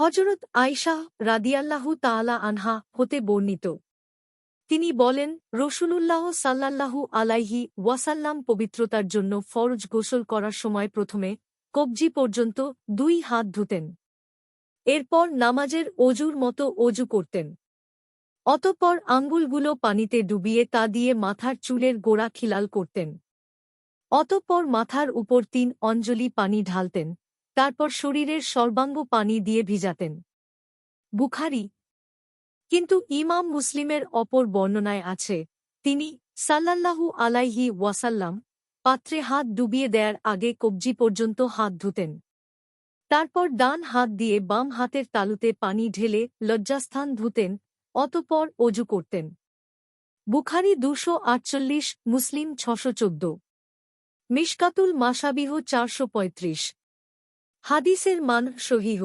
হজরত আয়শা রাদিয়াল্লাহু তাআলা আনহা হতে বর্ণিত। তিনি বলেন, রসুলুল্লাহ সাল্লাল্লাহু আলাইহি ওয়াসাল্লাম পবিত্রতার জন্য ফরজ গোসল করার সময় প্রথমে কবজি পর্যন্ত দুই হাত ধুতেন। এরপর নামাজের অজুর মতো অজু করতেন। অতঃপর আঙ্গুলগুলো পানিতে ডুবিয়ে তা দিয়ে মাথার চুলের গোড়া খিলাল করতেন। অতঃপর মাথার উপর তিন অঞ্জলি পানি ঢালতেন। তারপর শরীরের সর্বাঙ্গ পানি দিয়ে ভিজাতেন। বুখারি। কিন্তু ইমাম মুসলিমের অপর বর্ণনায় আছে, তিনি সাল্লাল্লাহু আলাইহি ওয়াসাল্লাম পাত্রে হাত ডুবিয়ে দেয়ার আগে কবজি পর্যন্ত হাত ধুতেন। তারপর ডান হাত দিয়ে বাম হাতের তালুতে পানি ঢেলে লজ্জাস্থান ধুতেন, অতপর অজু করতেন। বুখারি দুশো আটচল্লিশ, মুসলিম ছশো চোদ্দ। মিশকাতুল মাসাবিহ চারশো পঁয়ত্রিশ। হাদিসের মান সহিহ